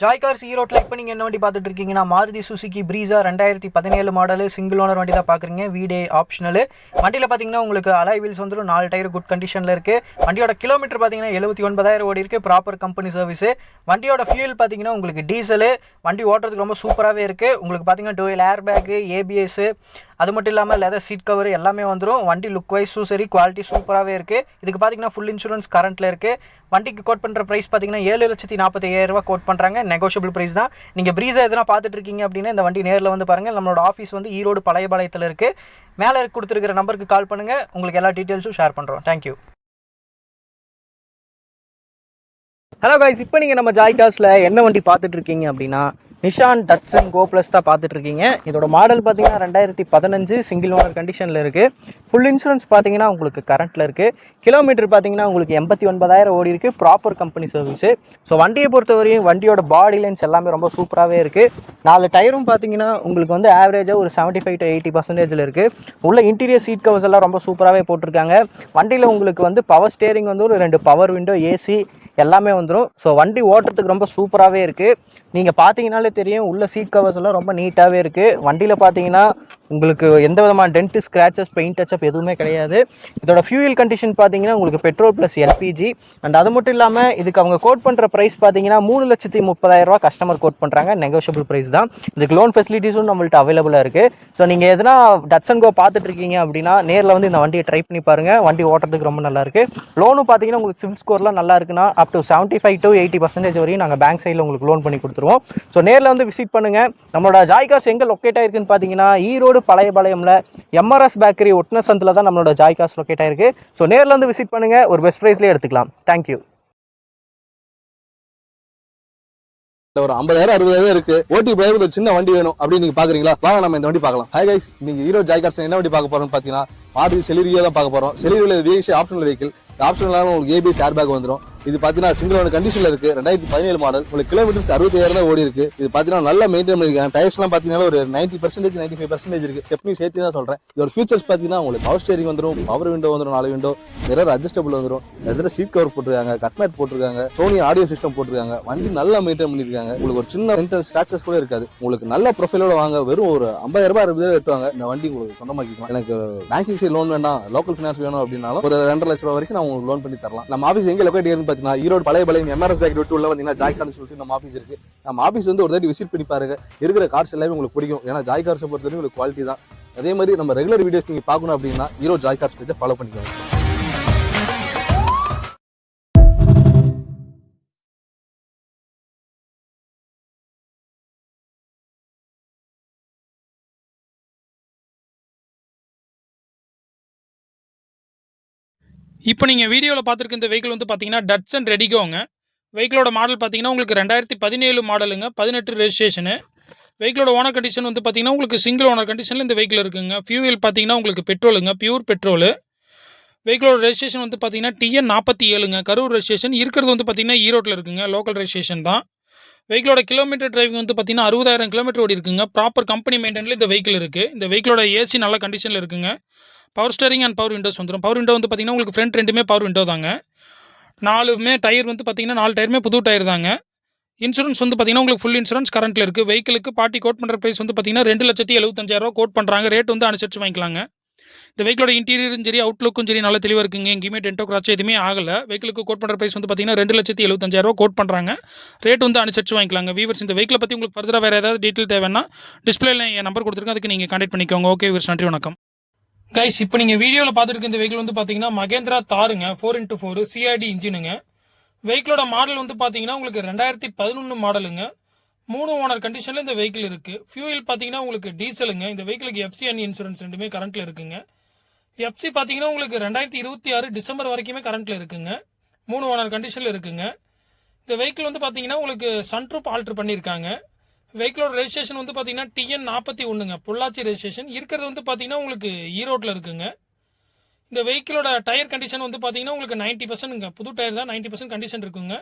Joy cars ஈரோட்டில் இப்போ நீங்கள் என்ன வண்டி பார்த்துட்டு இருக்கீங்கன்னா மாருதி சுசுகி பிரீசா ரெண்டாயிரத்தி பதினேழு மாடலு சிங்கிள் ஓனர் வண்டி தான் பார்க்குறீங்க. வீடே ஆப்ஷனல் வண்டியில் பார்த்தீங்கன்னா உங்களுக்கு அலாய் வீல்ஸ் வந்துடும் நாலு டயர் குட் கண்டிஷனில் இருக்குது வண்டியோட கிலோமீட்டர் பார்த்தீங்கன்னா எழுபத்தி ஒன்பதாயிரம் ஓடி இருக்குது ப்ராப்பர் கம்பெனி சர்வீஸ் வண்டியோட ஃபியூல் பார்த்தீங்கன்னா உங்களுக்கு டீசலு வண்டி ஓட்டுறதுக்கு ரொம்ப சூப்பராகவே இருக்குது உங்களுக்கு பார்த்தீங்கன்னா டூவல் ஏர் பேக்கு ஏபிஎஸ் அது மட்டும் இல்லாமல் லெதர் சீட் கவர் எல்லாமே வந்துடும் வண்டி லுக் வைஸும் சரி குவாலிட்டி சூப்பராகவே இருக்குது இதுக்கு பார்த்தீங்கன்னா ஃபுல் இன்சூரன்ஸ் கரண்ட்டில் இருக்குது வண்டிக்கு கோட் பண்ணுற ப்ரைஸ் பார்த்தீங்கன்னா ஏழு லட்சத்தி நாற்பத்தி ஐயாயிரம் கோட் பண்ணுறாங்க நெகோஷியபிள் ப்ரைஸ் தான். நீங்கள் ப்ரீஸாக எதனா பார்த்துட்டு இருக்கீங்க அப்படின்னா இந்த வண்டி நேரில் வந்து பாருங்கள் நம்மளோட ஆஃபீஸ் வந்து ஈரோடு பழைய பாளையத்தில் இருக்குது மேலே கொடுத்துருக்கிற நம்பருக்கு கால் பண்ணுங்கள் உங்களுக்கு எல்லா டீட்டெயில்ஸும் ஷேர் பண்ணுறோம் தேங்க்யூ ஹலோ காய்ஸ் இப்போ நீங்கள் நம்ம ஜாய் காஸில் என்ன வண்டி பார்த்துட்டு இருக்கீங்க அப்படின்னா நிஷான் டட்சன் கோ ப்ளஸ் தான் பார்த்துட்ருக்கீங்க. இதோட மாடல் பார்த்தீங்கன்னா ரெண்டாயிரத்தி பதினஞ்சு சிங்கிள் ஓனர் கண்டிஷனில் இருக்குது ஃபுல் இன்சூரன்ஸ் பார்த்தீங்கன்னா உங்களுக்கு கரண்ட்டில் இருக்குது கிலோமீட்டர் பார்த்தீங்கன்னா உங்களுக்கு எண்பத்தி ஒன்பதாயிரம் ஓடி இருக்குது ப்ராப்பர் கம்பெனி சர்வீஸு ஸோ வண்டியை பொறுத்தவரையும் வண்டியோட பாடி லைன்ஸ் எல்லாமே ரொம்ப சூப்பராகவே இருக்குது நாலு டயரும் பார்த்தீங்கன்னா உங்களுக்கு வந்து ஆவரேஜாக ஒரு செவன்ட்டி ஃபைவ் டு எயிட்டி பர்சன்டேஜில் இருக்குது உள்ள இன்டீரியர் சீட் கவர்ஸ் எல்லாம் ரொம்ப சூப்பராகவே போட்டிருக்காங்க. வண்டியில் உங்களுக்கு வந்து பவர் ஸ்டேரிங் வந்து ஒரு ரெண்டு பவர் விண்டோ ஏசி எல்லாமே வந்துடும் ஸோ வண்டி ஓட்டுறதுக்கு ரொம்ப சூப்பராகவே இருக்குது நீங்கள் பார்த்தீங்கனாலே தெரியும். உள்ள சீட் கவர்ஸ் எல்லாம் ரொம்ப நீட்டாகவே இருக்குது வண்டியில் பார்த்தீங்கன்னா உங்களுக்கு எந்த விதமான டென்ட்டு ஸ்க்ராச்சஸ் பெயிண்ட் டச்சப் எதுவுமே கிடையாது. இதோட ஃபியூயல் கண்டிஷன் பார்த்தீங்கன்னா உங்களுக்கு பெட்ரோல் ப்ளஸ் எல்பிஜி அண்ட் அது மட்டும் இல்லாமல் இதுக்கு அவங்க கோட் பண்ணுற ப்ரைஸ் பார்த்தீங்கன்னா மூணு லட்சத்தி முப்பதாயிரரூவா கஸ்டமர் கோட் பண்ணுறாங்க நெகோஷியபிள் ப்ரைஸ் தான். இதுக்கு லோன் ஃபெசிலிட்டிஸும் நம்மள்ட்ட அவைலபிளாக இருக்குது ஸோ நீங்கள் எதனா டட்சன் கோ பார்த்துட்டு இருக்கீங்க அப்படின்னா நேரில் வந்து இந்த வண்டியை ட்ரை பண்ணி பாருங்கள் வண்டி ஓட்டுறதுக்கு ரொம்ப நல்லாயிருக்கு லோனும் பார்த்தீங்கன்னா உங்களுக்கு சிவில் ஸ்கோர்லாம் நல்லா இருக்குன்னா up to seventy five to eighty percentage வரையும் நாங்கள் பேங்க் சைடில் உங்களுக்கு லோன் பண்ணி கொடுத்துருவோம். ஸோ நேரில் வந்து விசிட் பண்ணுங்கள் நம்மளோட ஜாய் கார்ஸ் எங்கே லொக்கேட் ஆயிருக்குன்னு பார்த்தீங்கன்னா ஈரோடு பழையபாளையம்ல எம்ஆர்எஸ் பேக்கரி ஒட்டின சந்தில் தான் நம்மளோட ஜாய்காஸ் லொக்கேட் ஆயிருக்கு. ஸோ நேரில் வந்து விசிட் பண்ணுங்கள் ஒரு பெஸ்ட் ப்ரைஸ்லேயே எடுத்துக்கலாம். தேங்க்யூ ஒரு ஐம்பதாயிரம் அறுபதாயிரம் இருக்கு. ஓட்டி பயந்து ஒரு சின்ன வண்டி வேணும் அப்படின்னு நீங்க பாக்குறீங்களா? வாங்க நம்ம இந்த வண்டி பார்க்கலாம். ஹை கைஸ் நீங்க ஹீரோ ஜாய்கார்ஸ் என்ன வண்டி பார்க்க போறோம்னு பாத்தீங்கன்னா மாருதி செலிரியோ தான் பார்க்க போறோம். செலிரியில் விஎஸ்சி ஆப்ஷனல் வெஹிக்கிள் ஆப்ஷனல் உங்களுக்கு ஏபிஎஸ் ஏர் பேக் வந்துடும் இது பாத்தீங்கன்னா சிங்கிள் ஓன கண்டிஷன்ல இருக்கு. ரெண்டாயிரத்தி பதினேழு மாடல் உங்களுக்கு கிலோமீட்டர்ஸ் அறுபத்தாயிரம் தான் ஓடி இருக்கு. இது பாத்தீங்கன்னா நல்லா மெயின்டைன் பண்ணிருக்காங்க. டயர்ஸ் எல்லாம் பாத்தீங்கன்னா ஒரு ninety percentage ninety five percentage இருக்கு. ஸ்டெப்னி சேர்த்து தான் சொல்றேன். இதோட ஃபியூச்சர்ஸ் பாத்தீங்கன்னா உங்களுக்கு பவர் ஸ்டேரிங் வந்துடும் பவர் விண்டோ வந்துடும் நாலு விண்டோ மிரர் அட்ஜஸ்டபிள் வந்துடும் நிறைய சீட் கவர் போட்டிருக்காங்க கட்மேட் போட்டிருக்காங்க சோனி ஆடியோ சிஸ்டம் போட்டிருக்காங்க. வண்டி நல்லா மெயின்டைன் பண்ணிருக்காங்க. உங்களுக்கு ஒரு சின்ன இன்டர் ஸ்டாச்சஸ் கூட இருக்காது. உங்களுக்கு நல்ல ப்ரொஃபைலோட வாங்க. வெறும் ஒரு ஐம்பதாயிரம் ரூபாய் அறுபதாயிரம் வெட்டுவாங்க இந்த வண்டி உங்களுக்கு சொந்தமாக்கிக்கலாம். எனக்கு பேங்கிங் சைடு லோன் வேண்டாம். லோக்கல் ஃபினான்ஸ் வேணும் அப்படின்னாலும் ஒரு ரெண்டரை லட்ச ரூபா வரைக்கும் நான் உங்களுக்கு லோன் பண்ணி தரலாம். நம்ம ஆஃபீஸ் எங்க லொக்கேட் பார்த்தீங்கன்னா ஈரோடு பழைய பழைய எம்ஆர்எஸ் பேக்கெட் விட்டு உள்ள வந்தீங்கன்னா ஜாய்கார்னு சொல்லிட்டு நம்ம ஆஃபீஸ் இருக்கு. நம்ம ஆஃபீஸ் வந்து ஒரு தாட்டி விசிட் பண்ணி பாருங்க. இருக்கிற கார்ஸ் எல்லாமே உங்களுக்கு பிடிக்கும். ஏன்னா ஜாய் கார்ஸை பொறுத்தவரைக்கும் உங்களுக்கு குவாலிட்டி தான். அதே மாதிரி நம்ம ரெகுலர் வீடியோஸ் நீங்க பார்க்கணும் அப்படின்னா ஈரோடு ஜாய் கார்ஸ் பேஜை ஃபாலோ பண்ணிக்கோங்க. இப்போ நீங்கள் வீடியோவில் பார்த்துருக்க இந்த வெஹிக்கிள் வந்து பார்த்தீங்கன்னா டட்சன் ரெடிகோங்க வெஹிக்கிளோட மாடல் பார்த்தீங்கன்னா உங்களுக்கு ரெண்டாயிரத்தி பதினேழு மாடலுங்க பதினெட்டு ரெஜிஸ்ட்ரேஷனு வெஹிக்கிளோட ஓனர் கண்டிஷன் வந்து பார்த்தீங்கன்னா உங்களுக்கு சிங்கிள் ஓனர் கண்டிஷனில் இந்த வெஹிக்கிள் இருக்குங்க. ஃபியூவல் பார்த்தீங்கன்னா உங்களுக்கு பெட்ரோலுங்க பியூர் பெட்ரோலு வெஹிக்கிளோட ரெஜிஸ்ட்ரேஷன் வந்து பார்த்தீங்கன்னா டிஎன் நாற்பத்தி ஏழுங்க. கரூர் ரெஜிஸ்ட்ரேஷன் இருக்கிறது வந்து பார்த்தீங்கன்னா ஈரோட்டில் இருக்குங்க. லோக்கல் ரெஜிஸ்ட்ரேஷன் தான். வெஹிக்கிளோட கிலோமீட்டர் டிரைவிங் வந்து பார்த்தீங்கன்னா அறுபதாயிரம் கிலோமீட்டர் ஓடி இருக்குங்க ப்ராப்பர் கம்பெனி மெயின்டெனில் இந்த வெஹிக்கிள் இருக்குது இந்த வெஹிக்கிளோட ஏசி நல்ல கண்டிஷனில் இருக்குங்க. Power steering and power windows வந்துடும் பவர் விண்டோ வந்து பார்த்தீங்கன்னா உங்களுக்கு ஃப்ரண்ட் ரெண்டுமே பவர் விண்டோ தாங்க. நாலுமே டயர் வந்து பார்த்தீங்கன்னா நாலு டயருமே புது டயர் தாங்க. இன்சூரன்ஸ் வந்து பார்த்தீங்கன்னா உங்களுக்கு ஃபுல் இன்சூரன்ஸ் கரண்ட்டில் இருக்குது வெஹிக்கிளுக்கு பார்ட்டி கோட் பண்ணுற ப்ரைஸ் வந்து பார்த்தீங்கன்னா ரெண்டு லட்சத்தி எழுபத்தஞ்சாயிரரூவா கோட் பண்ணுறாங்க ரேட் வந்து அனுசரித்து வாங்கிக்கலாங்க. இந்த வெஹிக்கிளோட இன்டீரியரும் சரி அவுட்லுக்கும் சரி நல்லா தெளிவாக இருக்குங்க. எங்கேயுமே டென்டோ கிராச் எதுவுமே ஆகலை. வெஹிக்கிளுக்கு கோட் பண்ணுற ப்ரைஸ் வந்து பார்த்தீங்கன்னா ரெண்டு லட்சத்தி எழுபத்தஞ்சாயிரரூவா கோட் பண்ணுறாங்க ரேட் வந்து அனுசரித்து வாங்கிக்கலாங்க. வீவர்ஸ் இந்த வெஹிக்கிளை பற்றி உங்களுக்கு ஃபர்தராக வேறு ஏதாவது டீட்டெயில் தேவைன்னா டிஸ்பிளேல என் நம்பர் கொடுத்துருக்கேன் அதுக்கு நீங்கள் கண்டெக்ட் பண்ணிக்கோங்க. ஓகே வீவர்ஸ் நன்றி வணக்கம். கைஸ் இப்போ நீங்கள் வீடியோவில் பார்த்துருக்க இந்த வெஹிக்கிள் வந்து பார்த்தீங்கன்னா மகேந்திரா தாருங்க. ஃபோர் இன்ட்டு ஃபோர் சிஆர்டி இன்ஜினுங்க வெஹிக்கிளோட மாடல் வந்து பார்த்தீங்கன்னா உங்களுக்கு ரெண்டாயிரத்தி பதினொன்று மாடலுங்க மூணு ஓனர் கண்டிஷனில் இந்த வெஹிக்கிள் இருக்கு. ஃபியூயில் பார்த்தீங்கன்னா உங்களுக்கு டீசலுங்க இந்த வெஹிக்கிளுக்கு எஃப்சி அண்ட் இன்சூரன்ஸ் ரெண்டுமே கரண்ட்டில் இருக்குங்க. எஃப்சி பார்த்தீங்கன்னா உங்களுக்கு ரெண்டாயிரத்தி இருபத்தி ஆறு டிசம்பர் வரைக்குமே கரண்ட்டில் இருக்குங்க. மூணு ஓனர் கண்டிஷனில் இருக்குங்க. இந்த வெஹிக்கிள் வந்து பார்த்தீங்கன்னா உங்களுக்கு சன்ட்ரூப் ஆல்ட்ரு பண்ணியிருக்காங்க வெஹிக்கிளோட ரெஜிஸ்ட்ரேஷன் வந்து பார்த்தீங்கன்னா டிஎன் நாற்பத்தி ஒன்றுங்க பொள்ளாச்சி ரெஜிஸ்ட்ரேஷன் இருக்கிறது வந்து பார்த்தீங்கன்னா உங்களுக்கு ஈரோட்டில் இருக்குங்க. இந்த வெஹிக்கிளோட டயர் கண்டிஷன் வந்து பார்த்தீங்கன்னா உங்களுக்கு நைன்ட்டி பர்சன்ட்ங்க புது டயர் தான் நைன்ட்டி பர்சன்ட் கண்டிஷன் இருக்குங்க.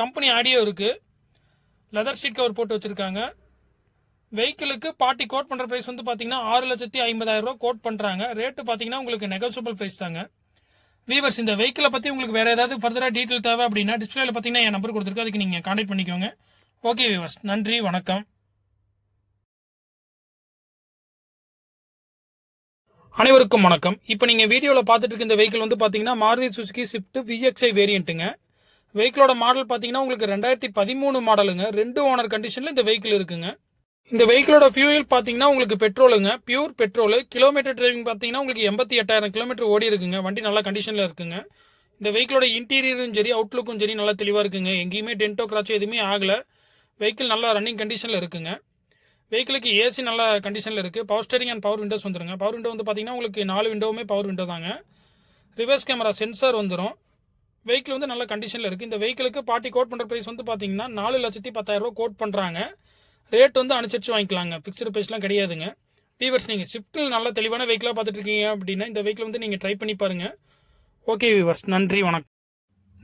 கம்பெனி ஆடியோ இருக்குது லெதர் சீட் கவர் போட்டு வச்சுருக்காங்க. வெஹிக்கிளுக்கு பார்ட்டி கோட் பண்ணுற ப்ரைஸ் வந்து பார்த்தீங்கன்னா ஆறு லட்சத்தி ஐம்பதாயிரம் ரூபா கோட் பண்ணுறாங்க ரேட்டு பார்த்தீங்கன்னா உங்களுக்கு நெகோசியபிள் ப்ரைஸ் தாங்க. வீவர்ஸ் இந்த வெஹிக்கிளை பற்றி உங்களுக்கு வேறு ஏதாவது ஃபர்தராக டீட்டெயில் தேவை அப்படின்னா டிஸ்பிளேல பார்த்தீங்கன்னா என் நம்பர் கொடுத்துருக்கு. அதுக்கு நீங்கள் கான்டாக்ட் பண்ணிக்கோங்க. ஓகே விவஸ் நன்றி வணக்கம். அனைவருக்கும் வணக்கம். இப்போ நீங்கள் வீடியோவில் பார்த்துட்டு இருக்க இந்த வெஹிக்கிள் வந்து பார்த்தீங்கன்னா மாருதி சுசுகி ஸ்விஃப்ட் விஎக்ஸ்ஐ வேரியண்ட்டுங்க வெஹிக்கிளோட மாடல் பார்த்தீங்கன்னா உங்களுக்கு ரெண்டாயிரத்தி பதிமூணு மாடலுங்க ரெண்டு ஓனர் கண்டிஷனில் இந்த வெஹிக்கிள் இருக்குங்க. இந்த வெஹிக்கிளோட ஃபியூயல் பார்த்தீங்கன்னா உங்களுக்கு பெட்ரோலுங்க பியூர் பெட்ரோல் கிலோமீட்டர் டிரைவிங் பார்த்தீங்கன்னா உங்களுக்கு எண்பத்தி எட்டாயிரம் கிலோமீட்டர் ஓடி இருக்குங்க. வண்டி நல்ல கண்டிஷனில் இருக்குங்க. இந்த வெஹிக்கிளோட இன்டீரியரும் சரி அவுட்லுக்கும் சரி நல்லா தெளிவாக இருக்குங்க. எங்கேயுமே டென்டோ கிராச்சோ எதுவுமே ஆகலை. வெஹிக்கிள் நல்லா ரன்னிங் கண்டிஷனில் இருக்குங்க. வெஹிக்கிளுக்கு ஏசி நல்ல கண்டிஷனில் இருக்குது power steering and power windows வந்துருங்க. பவர் விண்டோ வந்து பார்த்தீங்கன்னா உங்களுக்கு நாலு விண்டோவுமே பவர் விண்டோ தாங்க. ரிவர்ஸ் கேமரா சென்சார் வந்துடும் வெஹிக்கிள் வந்து நல்ல கண்டிஷனில் இருக்குது இந்த வெஹிக்கிளுக்கு பார்ட்டி கோட் பண்ணுற ப்ரைஸ் வந்து பார்த்தீங்கன்னா நாலு லட்சத்தி பத்தாயிரரூவா கோட் பண்ணுறாங்க ரேட் வந்து அனுசரித்து வாங்கிக்கலாங்க. ஃபிக்ஸ்டு ப்ரைஸ்லாம் கிடையாதுங்க. வீவர்ஸ் நீங்கள் ஷிஃப்ட்டில் நல்ல தெளிவான வெஹிக்கிளாக பார்த்துட்டு இருக்கீங்க அப்படின்னா இந்த வெஹிக்கிள் வந்து நீங்கள் ட்ரை பண்ணி பாருங்கள் ஓகே வீவர்ஸ் நன்றி வணக்கம்.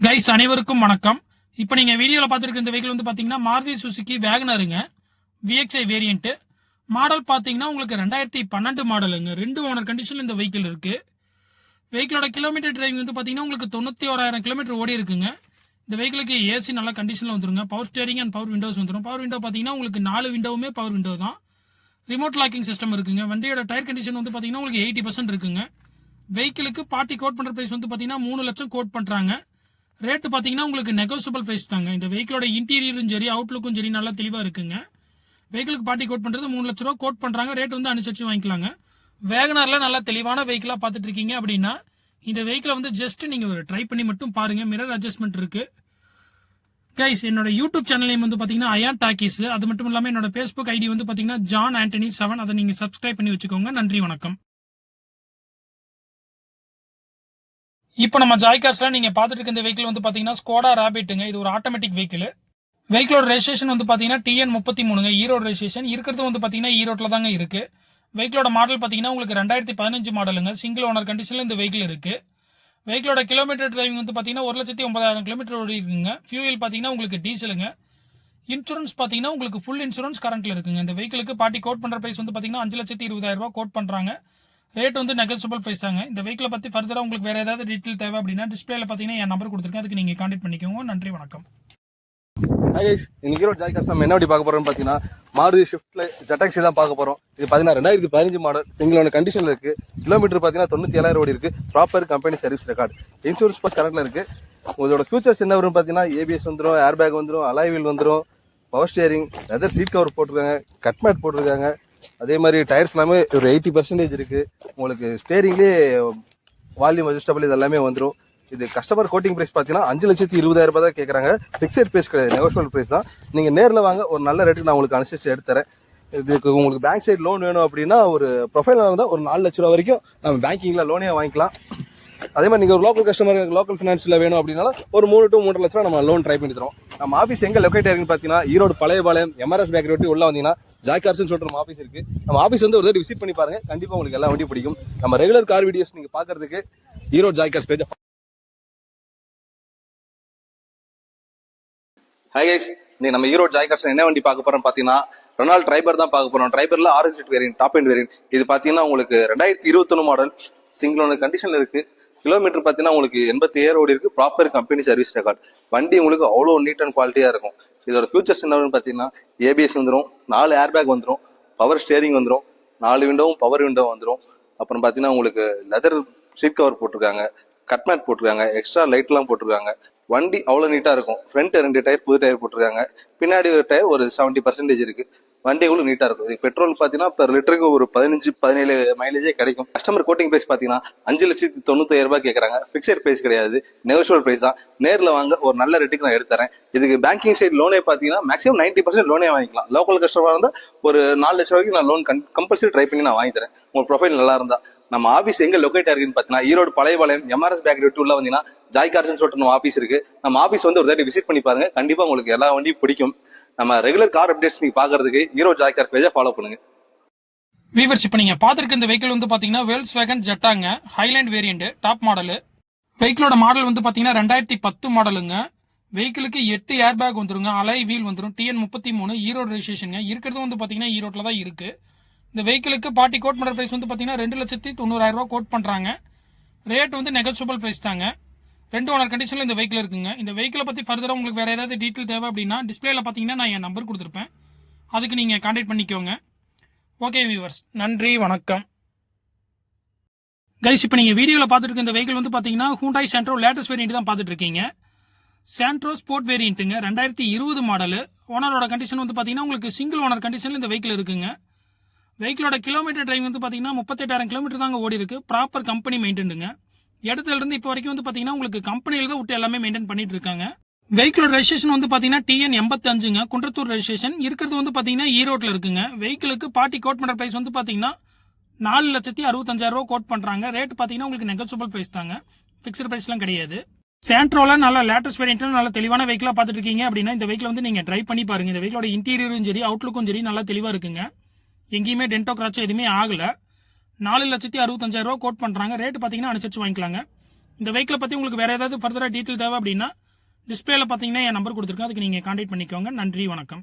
கைஸ் அனைவருக்கும் வணக்கம். இப்போ நீங்கள் வீடியோவில் பார்த்துருக்க இந்த வெஹிக்கிள் வந்து பார்த்தீங்கன்னா மாருதி சுசுகி வேகனருங்க. விஎக்ஸ்ஐ வேரியண்ட்டு மாடல் பார்த்தீங்கன்னா உங்களுக்கு ரெண்டாயிரத்தி பன்னெண்டு மாடலுங்க ரெண்டு ஓனர் கண்டிஷனில் இந்த வெஹிக்கிள் இருக்குது வெஹிக்கிளோட கிலோமீட்டர் டிரைவிங் வந்து பார்த்தீங்கன்னா உங்களுக்கு தொண்ணூற்றி ஓராயிரம் கிலோமீட்டர் ஓடி இருக்குங்க. இந்த வெஹிக்கிளுக்கு ஏசி நல்ல கண்டிஷனில் வந்துருங்க. Power steering and power windows வந்துடும் பவர் விண்டோ பார்த்தீங்கன்னா உங்களுக்கு நாலு விண்டோவுமே பவர் விண்டோ தான். ரிமோட் லாக்கிங் சிஸ்டம் இருக்குங்க. வண்டியோட டயர் கண்டிஷன் வந்து பார்த்தீங்கன்னா உங்களுக்கு எயிட்டி பர்சன்ட் இருக்குங்க. வெஹிக்கிளுக்கு பார்ட்டி கோட் பண்ணுற ப்ரைஸ் வந்து பார்த்தீங்கன்னா மூணு லட்சம் கோட் பண்ணுறாங்க ரேட்டு பார்த்தீங்கன்னா உங்களுக்கு நெகோசியபிள் ப்ரைஸ் தாங்க. இந்த வெஹிக்கிளோட இன்டீரியரும் சரி அவுட்லுக்கும் சரி நல்லா தெளிவாக இருக்குங்க. வெஹிக்கிளுக்கு பார்ட்டி கோட் பண்ணுறது மூணு லட்ச ரூபா கோட் பண்ணுறாங்க ரேட் வந்து அனுசரித்து வாங்கிக்கலாங்க. வேகனாரில் நல்லா தெளிவான வெஹிக்கிளாக பார்த்துட்டு இருக்கீங்க அப்படின்னா இந்த வெஹிக்கிளை வந்து ஜஸ்ட் நீங்கள் ஒரு ட்ரை பண்ணி மட்டும் பாருங்க. மிரர் அட்ஜஸ்ட்மெண்ட் இருக்கு. கைஸ் என்னோட யூடியூப் சேனல் நேம் வந்து பார்த்தீங்கன்னா அயான் டாக்கிஸ் அது மட்டும் இல்லாமல் என்னோட ஃபேஸ்புக் ஐடி வந்து பார்த்தீங்கன்னா ஜான் ஆண்டனி செவன் அதை நீங்கள் சப்ஸ்கிரைப் பண்ணி வச்சுக்கோங்க. நன்றி வணக்கம். இப்போ நம்ம ஜாய்கார்ஸ்ல நீங்க பார்த்துட்டு இருக்க இந்த வெஹிக்கிள் வந்து பாத்தீங்கன்னா ஸ்கோடா ராபிட்டுங்க இது ஒரு ஆட்டோமேட்டிக் வெஹிக்கிள் வெஹிக்கிளோட ரெஜிஸ்ட்ரேஷன் வந்து பாத்தீங்கன்னா டிஎன் முப்பத்தி மூணுங்க ஈரோடு ரெஜிஸ்ட்ரேஷன் இருக்கிறது வந்து பாத்தீங்கன்னா ஈரோட்ல தாங்க இருக்கு. வெஹிக்கிளோட மாடல் பாத்தீங்கன்னா உங்களுக்கு ரெண்டாயிரத்தி பதினஞ்சு மாடலுங்க சிங்கிள் ஓனர் கண்டிஷன்ல இந்த வெஹிக்கிள் இருக்கு. வெஹிக்கிளோட கிலோமீட்டர் டிரைவிங் வந்து பாத்தீங்கன்னா ஒரு லட்சத்தி ஒன்பதாயிரம் கிலோமீட்டர் ஓடி இருக்குங்க. ஃபியூயல் பாத்தீங்கன்னா உங்களுக்கு டீசலுங்க இன்சூரன்ஸ் பாத்தீங்கன்னா உங்களுக்கு ஃபுல் இன்சூரன்ஸ் கரண்ட்ல இருக்குங்க. இந்த வெஹிக்கிளுக்கு பார்ட்டி கோட் பண்ற பிரைஸ் வந்து பாத்தீங்கன்னா அஞ்சு லட்சத்தி இருபதாயிரம் ரூபாய் கோட் பண்றாங்க. ரேட் வந்து நெகசபிள் ப்ரைஸ் தாங்க. இந்த வெஹிக்கிளை பற்றி ஃபர்தராக உங்களுக்கு வேறு ஏதாவது டீட்டெயில் தேவை அப்படின்னா டிஸ்பிளேல பார்த்தீங்கன்னா என் நம்பர் கொடுத்துருக்கேன். அதுக்கு நீங்கள் கான்டாக்ட் பண்ணிக்கோங்க. நன்றி வணக்கம். இன்னைக்கு ஒரு ஜாய் நம்ம என்ன வண்டி பார்க்க போறோம்னு பார்த்தீங்கன்னா மாருதி ஷிஃப்ட்ல ஜட்டாக்சி தான் பார்க்க போறோம். இது பார்த்தீங்கன்னா ரெண்டாயிரத்தி பதினஞ்சு மாடல் சிங்கிளான கண்டிஷன்ல இருக்கு. கிலோமீட்டர் பார்த்தீங்கன்னா தொண்ணூத்தி ஏழாயிரம் ஓடி இருக்கு. Proper company service record insurance bus கரெக்டில் இருக்கு. உங்களோட ஃபியூச்சர்ஸ் என்ன வரும்னு பார்த்தீங்கன்னா ஏபிஎஸ் வந்துடும் ஏர் பேக் வந்துடும் அலாய் வீல் வந்துடும் power steering leather seat cover போட்டிருக்காங்க கட் மேட் போட்டிருக்காங்க. அதே மாதிரி டயர்ஸ் எல்லாமே ஒரு எயிட்டி பர்சன்டேஜ் இருக்கு. உங்களுக்கு ஸ்டேரிங்லேயே வால்யூம் அட்ஜஸ்டபிள் இது எல்லாமே வந்துடும் இது கஸ்டமர் கோட்டிங் ப்ரைஸ் பார்த்தீங்கன்னா அஞ்சு லட்சத்தி இருபதாயிரம் ரூபாய் தான் கேட்குறாங்க ஃபிக்ஸட் ப்ரைஸ் கிடையாது நெகோஷியபிள் ப்ரைஸ் தான். நீங்கள் நேரில் வாங்க ஒரு நல்ல ரேட்டுக்கு நான் உங்களுக்கு அனுசரிச்சு எடுத்துறேன் இதுக்கு உங்களுக்கு பேங்க் சைடு லோன் வேணும் அப்படின்னா ஒரு ப்ரொஃபைல் இருந்தால் ஒரு நாலு லட்ச ரூபா வரைக்கும் நம்ம பேங்கிங்கில் லோனே வாங்கிக்கலாம். அதே மாதிரி நீங்கள் ஒரு லோக்கல் கஸ்டமர் லோக்கல் ஃபினான்ஸில் வேணும் அப்படின்னா ஒரு மூணு டு மூன்று லட்ச ரூபா நம்ம லோன் ட்ரை பண்ணி தரோம் நம்ம ஆஃபீஸ் எங்கே லொக்கேட் ஆயிருக்குன்னு பார்த்தீங்கன்னா ஈரோடு பழைய பாளையம் எம்ஆர்எஸ் பேக்கரி ஒட்டி உள்ளே வந்தீங்கன்னா ஜாய்கார்ஸ்னு சொல்லிட்டு நம்ம ஆஃபீஸ் இருக்கு. நம்ம ஆஃபீஸ் வந்து ஒரு தடவை விசிட் பண்ணி பாருங்க. கண்டிப்பாக உங்களுக்கு எல்லா வண்டியும் பிடிக்கும். நம்ம ரெகுலர் கார் வீடியோஸ் நீங்கள் பார்க்கறதுக்கு Erode Joy Cars page hi guys இன்னைக்கு நம்ம ஈரோடு ஜாய்கார்ஸ் என்ன வண்டி பார்க்க போறோம் பார்த்தீங்கன்னா ரெனால்ட் ட்ரைபர் தான் பார்க்க போறோம். ட்ரைபர்ல orange variant top end variant இது பார்த்தீங்கன்னா உங்களுக்கு ரெண்டாயிரத்தி இருபத்தொன்னு மாடல் சிங்கிள் ஒன்று கண்டிஷன்ல இருக்கு. கிலோமீட்டர் பார்த்தீங்கன்னா உங்களுக்கு எண்பத்தி ஏழு ஓடி இருக்கு. ப்ராப்பர் கம்பெனி சர்வீஸ் ரெக்கார்ட் வண்டி உங்களுக்கு அவ்வளோ நீட் அண்ட் குவாலிட்டியாக இருக்கும். இதோட ஃபியூச்சர்ஸ் என்னன்னு பார்த்தீங்கன்னா ஏபிஎஸ் வந்துடும் நாலு ஏர் பேக் வந்துடும் பவர் ஸ்டேரிங் வந்துடும் நாலு விண்டோவும் பவர் விண்டோ வந்துடும் அப்புறம் பார்த்தீங்கன்னா உங்களுக்கு லெதர் சீட் கவர் போட்டிருக்காங்க கட் மேட் போட்டிருக்காங்க எக்ஸ்ட்ரா லைட்லாம் போட்டிருக்காங்க. வண்டி அவ்வளோ நீட்டாக இருக்கும். ஃப்ரண்ட் ரெண்டு டயர் புது டயர் போட்டிருக்காங்க. பின்னாடி ஒரு டயர் ஒரு செவன்ட்டி பர்சன்டேஜ் இருக்குது வண்டி எவ்வளோ நீட்டாக இருக்கும். இது பெட்ரோல் பார்த்தீங்கன்னா பெர் லிட்டருக்கு ஒரு பதினஞ்சு பதினேழு மைலேஜே கிடைக்கும். கஸ்டமர் கோட்டிங் பிரைஸ் பாத்தீங்கன்னா அஞ்சு லட்சத்தி தொண்ணூத்தாயிரம் ரூபாய் கேட்குறாங்க ஃபிக்ஸட் பிரைஸ் கிடையாது. நெகோஷியல் பிரைஸ் தான். நேரில் வாங்க ஒரு நல்ல ரேட்டுக்கு நான் எடுத்துறேன் இதுக்கு பேங்கிங் சைடு லோனே பார்த்தீங்கன்னா மேக்ஸிமம் நைன்டி பர்சன்ட் லோனே வாங்கிக்கலாம். லோக்கல் கஸ்டமர் இருந்தால் ஒரு நாலு லட்சம் ரூபாய்க்கு நான் லோன் கம்பல்சரி ட்ரை பண்ணி நான் வாங்கி தரேன். உங்க ப்ரொஃபைல் நல்லா இருந்தா. நம்ம ஆஃபீஸ் எங்க லொக்கேட் ஆயிருக்குன்னு பார்த்தீங்கன்னா ஈரோடு பழையபாளையம் எம்ஆர்எஸ் பேக்கரி விட்டு உள்ள வந்தீங்கன்னா ஜாய் கார்ஸ்னு சொல்லிட்டு நம்ம ஆஃபீஸ் இருக்கு. நம்ம ஆஃபீஸ் வந்து ஒரு தாட்டி விசிட் பண்ணி பாருங்க. கண்டிப்பா உங்களுக்கு எல்லா வண்டியும் பிடிக்கும். நம்ம ரெகுலர் கார் அப்டேட்ஸ் நீங்க பாக்குறதுக்கு ஈரோடு ஜாய் கார்ஸ் பேஜை ஃபாலோ பண்ணுங்க. வீவர்ஸ் இப்போ நீங்கள் பார்த்துருக்க இந்த வெஹிக்கிள் வந்து பார்த்தீங்கன்னா வேல்ஸ் வேகன் ஜெட்டாங்க ஹைலேண்ட் வேரியண்ட் டாப் மாடலு வெஹிக்கிளோட மாடல் வந்து பார்த்தீங்கன்னா ரெண்டாயிரத்தி பத்து மாடலுங்க வெஹிக்கிளுக்கு எட்டு ஏர் பேக் வந்துருங்க. அலை வீல் வந்துடும் டிஎன் முப்பத்தி மூணு ஈரோடு ரெஜிஸ்ட்ரேஷனுங்க இருக்கிறது வந்து பார்த்தீங்கன்னா ஈரோட்டில் தான் இருக்கு. இந்த வெஹிக்கிளுக்கு பார்ட்டி கோட் பண்ணுற ப்ரைஸ் வந்து பார்த்தீங்கன்னா ரெண்டு லட்சத்தி தொண்ணூறாயிரம் ரூபா கோட் பண்ணுறாங்க ரேட் வந்து நெகோசியபிள் ப்ரைஸ் தாங்க. ரெண்டு ஓனர் கண்டிஷனில் இந்த வெஹிக்கிள் இருக்குங்க. இந்த வெஹிக்கிளை பற்றி ஃபர்தராக உங்களுக்கு வேறு ஏதாவது டீட்டெயில் தேவை அப்படின்னா டிஸ்பிளேல பார்த்தீங்கன்னா நான் என் நம்பர் கொடுத்துருப்பேன். அதுக்கு நீங்கள் கான்டாக்ட் பண்ணிக்கோங்க. ஓகே வியூவர்ஸ் நன்றி வணக்கம். கைஸ் இப்போ நீங்கள் வீடியோவில் பார்த்துட்டு இருக்க இந்த வெஹிக்கிள் வந்து பார்த்தீங்கன்னா ஹூண்டாய் சென்ட்ரோ லேட்டஸ்ட் வேரியன்ட் தான் பார்த்துட்டு இருக்கீங்க. சாண்ட்ரோ ஸ்போர்ட் வேரியண்ட்டுங்க ரெண்டாயிரத்தி இருபது மாடலு ஓனரோட கண்டிஷன் வந்து பார்த்தீங்கன்னா உங்களுக்கு சிங்கிள் ஓனர் கண்டிஷனில் இந்த வெஹிக்கிள் இருக்குங்க. வெஹிக்கிளோட கிலோமீட்டர் டிரைவ் வந்து பார்த்தீங்கன்னா முப்பத்தெட்டாயிரம் கிலோமீட்டர் தாங்க ஓடி இருக்கு. ப்ராப்பர் கம்பெனி மெயின்டெனுங்க இடத்துல இருந்து இப்போ வரைக்கும் வந்து பார்த்தீங்கன்னா உங்களுக்கு கம்பெனியில் தான் விட்டு எல்லாமே மெயின்டைன் பண்ணிட்டு இருக்காங்க. வெஹிக்கிளோட ரெஜிஸ்ட்ரேஷன் வந்து பார்த்தீங்கன்னா டிஎன் எண்பத்தஞ்சுங்க. குன்றத்தூர் ரெஜிஸ்ட்ரேஷன் இருக்கிறது வந்து பார்த்தீங்கன்னா ஈரோட்டில் இருக்குங்க. வெஹிக்கிளுக்கு பார்ட்டி கோட் பண்ணுற ப்ரைஸ் வந்து பார்த்தீங்கன்னா நாலு லட்சத்தி அறுபத்தஞ்சாயிரம் ரூபா கோட் பண்ணுறாங்க ரேட் பார்த்தீங்கன்னா உங்களுக்கு நெகோசியபிள் ப்ரைஸ் தாங்க. ஃபிக்ஸ்டு ப்ரைஸ்லாம் கிடையாது. சாண்ட்ரோல நல்ல லேட்டஸ்ட் வேரியன்ட்டும் நல்ல தெளிவான வெஹிக்கிளாக பார்த்துட்டு இருக்கீங்க அப்படின்னா இந்த வெஹிக்கிள் வந்து நீங்கள் ட்ரைவ் பண்ணி பாருங்க. இந்த வெஹிக்கிளோட இன்டீரியரும் சரி அவுட்லுக்கும் சரி நல்லா தெளிவாக இருக்குங்க. எங்கேயுமே டென்டோ கிராச்சோ எதுவுமே ஆகல. நாலு லட்சத்தி அறுபத்தஞ்சாயிரம் ரூபா கோட் பண்ணுறாங்க ரேட்டு பார்த்தீங்கன்னா அனுசரிச்சு வாங்கிக்கலாங்க. இந்த வெஹிக்கிளை பற்றி உங்களுக்கு வேறு ஏதாவது ஃபர்தராக டீட்டெயில் தேவை அப்படின்னா டிஸ்பிளேல பார்த்தீங்கன்னா என் நம்பர் கொடுத்துருக்கேன். அதுக்கு நீங்கள் கான்டாக்ட் பண்ணிக்கோங்க. நன்றி வணக்கம்.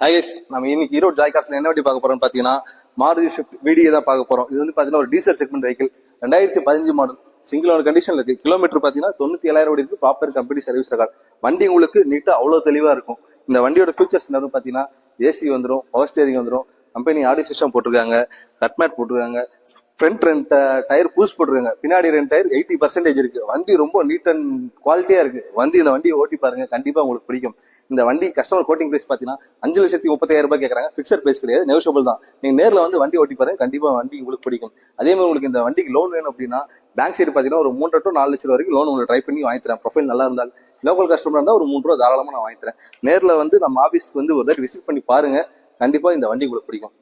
ஹாய் நம்ம இன்னைக்கு ஈரோடு ஜாய் என்ன வண்டி பார்க்க போறோம்னு பார்த்தீங்கன்னா மாருதி ஷிஃப்ட் வீடியோ தான் பார்க்க போறோம். இது வந்து பார்த்தீங்கன்னா ஒரு டீசல் செக்மெண்ட் வெஹிக்கிள் ரெண்டாயிரத்தி பதினஞ்சு மாடல் சிங்கிள் ஓனர் கண்டிஷன்ல இருக்கு. கிலோமீட்டர் பாத்தீங்கன்னா தொண்ணூத்தி ஏழாயிரம் ஓடி இருக்கு. ப்ராப்பர் கம்பெனி சர்வீஸ் ரெக்கார்ட் வண்டி உங்களுக்கு நீட்டா அவ்வளவு தெளிவா இருக்கும். இந்த வண்டியோட ஃபீச்சர்ஸ் என்ன பாத்தீங்கன்னா ஏசி வந்துடும் பவர் ஸ்டேரிங் வந்துடும் கம்பெனி ஆடியோ சிஸ்டம் போட்டிருக்காங்க கட்மேட் போட்டிருக்காங்க ஃப்ரண்ட் ரெண்டு டயர் பூஸ் போட்டிருக்காங்க. பின்னாடி ரெண்டு டயர் எயிட்டி பர்சன்டேஜ் இருக்கு. வண்டி ரொம்ப நீட் அண்ட் குவாலிட்டியா இருக்கு. வந்து இந்த வண்டியை ஓட்டி பாருங்க கண்டிப்பா உங்களுக்கு பிடிக்கும். இந்த வண்டி கஸ்டமர் கோட்டிங் பிரைஸ் பாத்தீங்கன்னா அஞ்சு லட்சத்தி முப்பத்தாயிரம் ரூபாய் கேட்கறாங்க பிக்சர் பிரைஸ் கிடையாது நெகோஷியபிள் தான். நீங்க நேர்ல வந்து வண்டி ஓட்டி பாருங்க கண்டிப்பா வண்டி உங்களுக்கு பிடிக்கும். அதே மாதிரி உங்களுக்கு இந்த வண்டிக்கு லோன் வேணும் அப்படின்னா பேங்க் சைடு பாத்தீங்கன்னா ஒரு மூன்றரை டு நாலு லட்சம் வரைக்கும் லோன் உங்களுக்கு ட்ரை பண்ணி வாங்கி தரேன். ப்ரொஃபைல் நல்லா இருந்தால். லோக்கல் கஸ்டமர் இருந்தால் ஒரு மூணு ரூபா தாராளமா நான் வாங்கி தரேன். நேர்ல வந்து நம்ம ஆபீஸ்க்கு வந்து ஒரு தடவை விசிட் பண்ணி பாருங்க. கண்டிப்பா இந்த வண்டி உங்களுக்கு பிடிக்கும்.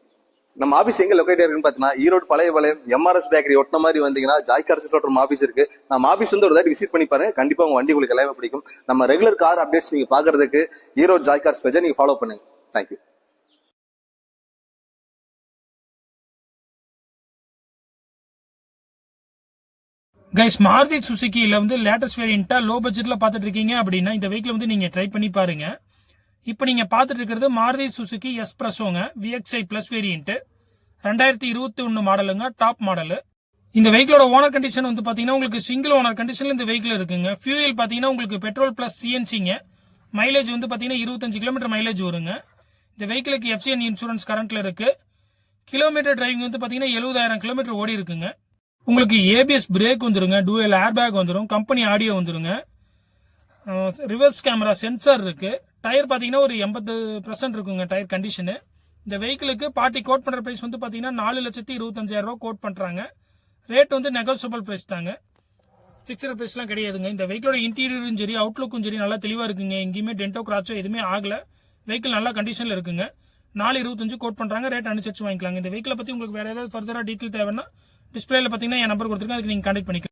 நம்ம ஆபீஸ் எங்க லொக்கேட் இருக்குன்னு பாத்தீங்கன்னா ஈரோடு பழைய பாளையம் எம்ஆர்எஸ் பேக்கரி ஒட்டின மாதிரி வந்தீங்கன்னா ஜாய் கார்ஸ் ஒரு ஆபீஸ் இருக்கு. நம்ம ஆபீஸ் வந்து ஒரு தாட்டி விசிட் பண்ணி பாருங்க. கண்டிப்பா உங்க வண்டி உங்களுக்கு எல்லாமே பிடிக்கும். நம்ம ரெகுலர் கார் அப்டேட்ஸ் நீங்க பாக்குறதுக்கு ஈரோடு ஜாய் கார்ஸ் பேஜை நீங்க ஃபாலோ பண்ணுங்க. தேங்க்யூ கைஸ் மாருதி சுசுக்கியில் வந்து லேட்டஸ்ட் வேரியண்ட்டாக லோ பட்ஜெட்டில் பார்த்துட்டு இருக்கீங்க அப்படின்னா இந்த வெஹிக்கிள் வந்து நீங்கள் ட்ரை பண்ணி பாருங்கள் இப்போ நீங்க பார்த்துட்டு இருக்கிறது மாருதி சுசுக்கி எஸ்பிரஸோங்க விஎக்ஸ்ஐ பிளஸ் வேரியண்ட் ரெண்டாயிரத்தி இருபத்தி ஒன்று மாடலுங்க டாப் மாடலு இந்த வெஹிக்கிளோட ஓனர் கண்டிஷன் வந்து பாத்தீங்கன்னா உங்களுக்கு சிங்கிள் ஓனர் கண்டிஷன்ல இந்த வெஹிக்கிள் இருக்குங்க. ஃபியூயல் பாத்தீங்கன்னா உங்களுக்கு பெட்ரோல் பிளஸ் சிஎன்சிங்க மைலேஜ் வந்து பாத்தீங்கன்னா இருபத்தஞ்சு கிலோமீட்டர் மைலேஜ் வருங்க. இந்த வெஹிக்கிளுக்கு எஃப்சிஎன் இன்சூரன்ஸ் கரண்ட்ல இருக்கு. கிலோமீட்டர் டிரைவிங் வந்து பாத்தீங்கன்னா எழுபதாயிரம் கிலோமீட்டர் ஓடி இருக்குங்க. உங்களுக்கு ஏபிஎஸ் பிரேக் வந்துருங்க டூஎல் ஏர் பேக் வந்துடும் கம்பெனி ஆடியோ வந்துருங்க ரிவர்ஸ் கேமரா சென்சார் இருக்கு. டயர் பார்த்தீங்கன்னா ஒரு எண்பது பர்சன்ட் இருக்குங்க டயர் கண்டிஷனு இந்த வெஹிக்கிளுக்கு பார்ட்டி கோட் பண்ணுற ப்ரைஸ் வந்து பார்த்தீங்கன்னா நாலு லட்சத்தி இருபத்தஞ்சாயிரம் ரூபா கோட் பண்ணுறாங்க ரேட் வந்து நெகோசியபிள் ப்ரைஸ் தாங்க. ஃபிக்ஸட் ப்ரைஸ்லாம் கிடையாதுங்க. இந்த வெஹிக்கிளோட இன்டீரியரும் சரி அவுட்லுக்கும் சரி நல்லா தெளிவாக இருக்குங்க. எங்கேயுமே டென்டோ கிராச்சோ எதுவுமே ஆகலை. வெஹிக்கிள் நல்லா கண்டிஷனில் இருக்குங்க. நாலு இருபத்தஞ்சு கோட் பண்ணுறாங்க ரேட் அனுசரிச்சு வாங்கிக்கலாங்க. இந்த வெஹிக்கிளை பற்றி உங்களுக்கு வேறு ஏதாவது ஃபர்தராக டீட்டெயில் தேவைன்னா டிஸ்பிளேல பார்த்தீங்கன்னா என் நம்பர் கொடுத்துருக்கேன். அதுக்கு நீங்கள் கான்டாக்ட் பண்ணிக்கலாம்.